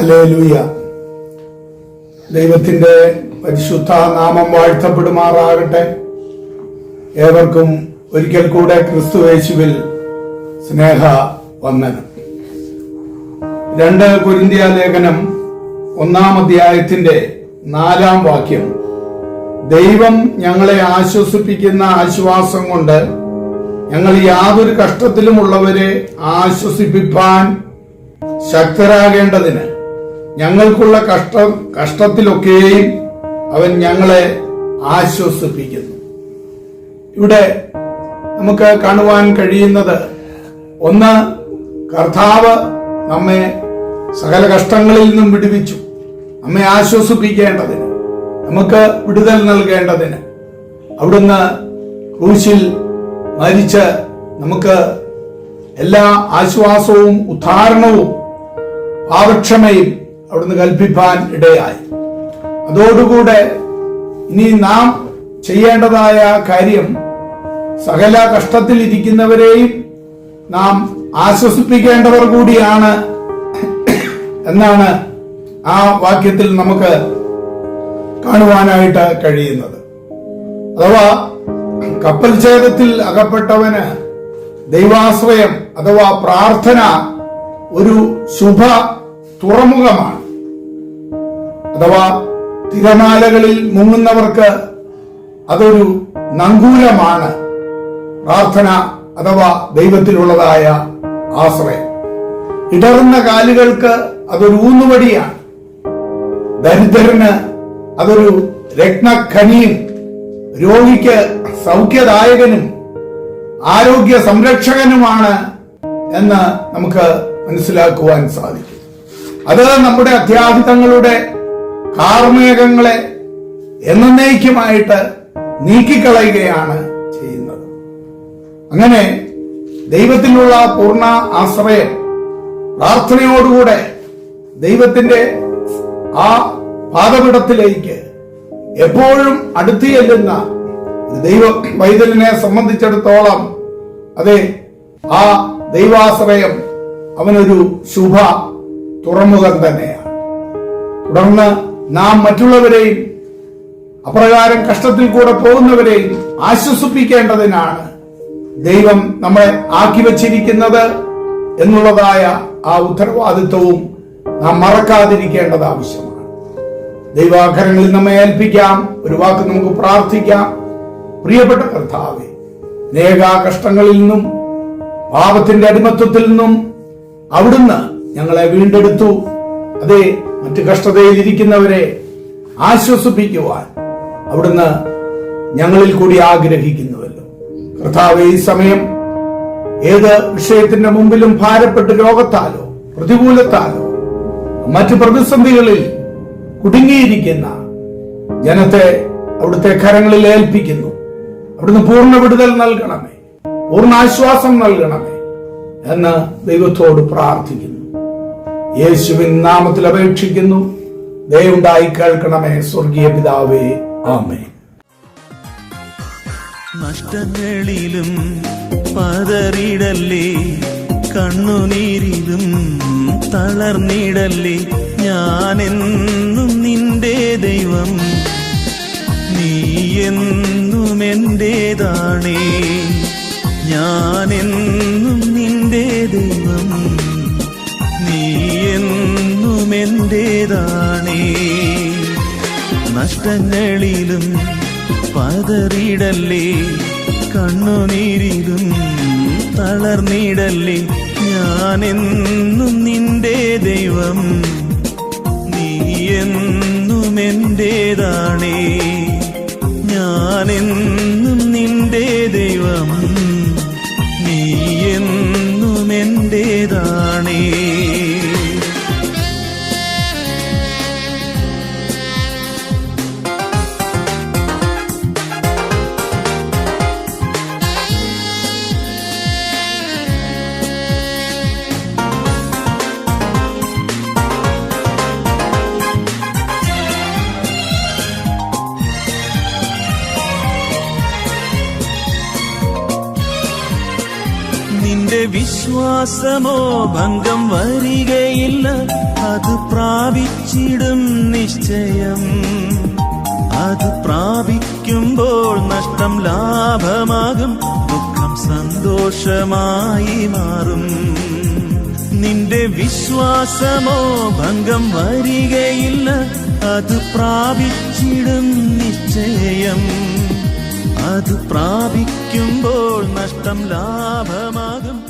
Hallelujah. ദൈവത്തിന്റെ പരിശുദ്ധ നാമം വാഴ്ത്തപ്പെടുമാറാകട്ടെ. ഏവർക്കും ഒരിക്കൽ കൂടെ ക്രിസ്തുവേശുവിൽ സ്നേഹ വന്ദനം. രണ്ട് കുരിന്തിയ ലേഖനം ഒന്നാം അധ്യായത്തിന്റെ നാലാം വാക്യം. ദൈവം ഞങ്ങളെ ആശ്വസിപ്പിക്കുന്ന ആശ്വാസം കൊണ്ട് ഞങ്ങൾ യാതൊരു കഷ്ടത്തിലുമുള്ളവരെ ആശ്വസിപ്പിപ്പാൻ ശക്തരാകേണ്ടതിന് ഞങ്ങൾക്കുള്ള കഷ്ടം കഷ്ടത്തിലൊക്കെയും അവൻ ഞങ്ങളെ ആശ്വസിപ്പിക്കുന്നു. ഇവിടെ നമുക്ക് കാണുവാൻ കഴിയുന്നത് ഒന്ന് കർത്താവ് നമ്മെ സകല കഷ്ടങ്ങളിൽ നിന്നും വിടുവിച്ചു. നമ്മെ ആശ്വസിപ്പിക്കേണ്ടതിന് നമുക്ക് വിടുതൽ നൽകേണ്ടതിന്. അവിടുന്ന് ക്രൂശിൽ മരിച്ച് നമുക്ക് എല്ലാ ആശ്വാസവും ഉദ്ധാരണവും പാപക്ഷമയും അവിടുന്ന് കൽപ്പിപ്പാൻ ഇടയായി. അതോടുകൂടെ ഇനി നാം ചെയ്യേണ്ടതായ കാര്യം സകല കഷ്ടത്തിൽ ഇരിക്കുന്നവരെയും നാം ആശ്വസിപ്പിക്കേണ്ടവർ കൂടിയാണ് എന്നാണ് ആ വാക്യത്തിൽ നമുക്ക് കാണുവാനായിട്ട് കഴിയുന്നത്. അഥവാ കപ്പൽ ഛേദത്തിൽ അകപ്പെട്ടവന് ദൈവാശ്രയം അഥവാ പ്രാർത്ഥന ഒരു ശുഭ തുറമുഖമാണ്. അഥവാ തിരമാലകളിൽ മുങ്ങുന്നവർക്ക് അതൊരു നങ്കൂരമാണ്. പ്രാർത്ഥന അഥവാ ദൈവത്തിലുള്ളതായ ആശ്രയം. ഇടറുന്ന കാലുകൾക്ക് അതൊരു ഊന്നുവടിയാണ്. ദരിദ്രന് അതൊരു രത്നഖനിയും രോഗിക്ക് സൗഖ്യദായകനും ആരോഗ്യ സംരക്ഷകനുമാണ് എന്ന് നമുക്ക് മനസ്സിലാക്കുവാൻ സാധിക്കും. അത് നമ്മുടെ അത്യാഹിതങ്ങളുടെ കാർമേഘങ്ങളെ എന്നേക്കുമായിട്ട് നീക്കിക്കളയുകയാണ് ചെയ്യുന്നത്. അങ്ങനെ ദൈവത്തിലുള്ള പൂർണ ആശ്രയം പ്രാർത്ഥനയോടുകൂടെ ദൈവത്തിന്റെ ആ പാദപിടത്തിലേക്ക് എപ്പോഴും അടുത്തു ചെല്ലുന്ന ദൈവ വൈതലിനെ സംബന്ധിച്ചിടത്തോളം അതെ ആ ദൈവാശ്രയം അവനൊരു ശുഭ തുറമുഖം തന്നെയാണ്. തുടർന്ന് നാം മറ്റുള്ളവരെയും അപ്രകാരം കഷ്ടത്തിൽ കൂടെ പോകുന്നവരെയും ആശ്വസിപ്പിക്കേണ്ടതിനാണ് ദൈവം നമ്മളെ ആക്കി വച്ചിരിക്കുന്നത് എന്നുള്ളതായ ആ ഉത്തരവാദിത്വവും നാം മറക്കാതിരിക്കേണ്ടത് ആവശ്യമാണ്. ദൈവാഖരങ്ങളിൽ നമ്മെ ഏൽപ്പിക്കാം ഒരു വാക്ക് നമുക്ക് പ്രാർത്ഥിക്കാം. പ്രിയപ്പെട്ട കർത്താവെ അനേക കഷ്ടങ്ങളിൽ നിന്നും പാപത്തിന്റെ അടിമത്വത്തിൽ നിന്നും അവിടുന്ന് ഞങ്ങളെ വീണ്ടെടുത്തു. അതെ മറ്റു കഷ്ടതയിൽ ഇരിക്കുന്നവരെ ആശ്വസിപ്പിക്കുവാൻ അവിടുന്ന് ഞങ്ങളിൽ കൂടി ആഗ്രഹിക്കുന്നുവല്ലോ. കർത്താവ് ഈ സമയം ഏത് വിഷയത്തിന്റെ മുമ്പിലും ഭാരപ്പെട്ട് രോഗത്താലോ പ്രതികൂലത്താലോ മറ്റു പ്രതിസന്ധികളിൽ കുടുങ്ങിയിരിക്കുന്ന ജനത്തെ അവിടുത്തെ കരങ്ങളിൽ ഏൽപ്പിക്കുന്നു. അവിടുന്ന് പൂർണ വിടുതൽ നൽകണമേ പൂർണ ആശ്വാസം നൽകണമേ എന്ന് ദൈവത്തോട് പ്രാർത്ഥിക്കുന്നു. യേശുവിൻ നാമത്തിൽ അപേക്ഷിക്കുന്നു. ദയവുണ്ടായി കേൾക്കണമേ സ്വർഗീയ പിതാവേ. ആമേ നഷ്ടങ്ങളിലും പതറിടല്ലേ കണ്ണുനീരിലും തളർന്നിടല്ലേ ഞാനെന്നും എന്നും എന്റേതാണേ നഷ്ടങ്ങളിലും പതറിടല്ലേ കണ്ണുനീരിലും തളർന്നിടല്ലേ. ഞാനെന്നും നിന്റെ ദൈവം നീ എന്നും എന്റേതാണേ ഞാനെന്നും വിശ്വാസമോ ഭംഗം വരികയില്ല അത് പ്രാപിച്ചിടും നിശ്ചയം. അത് പ്രാപിക്കുമ്പോൾ നഷ്ടം ലാഭമാകും ദുഃഖം സന്തോഷമായി മാറും. നിന്റെ വിശ്വാസമോ ഭംഗം വരികയില്ല അത് പ്രാപിച്ചിടും നിശ്ചയം. അത് പ്രാപിക്കുമ്പോൾ നഷ്ടം ലാഭമാകും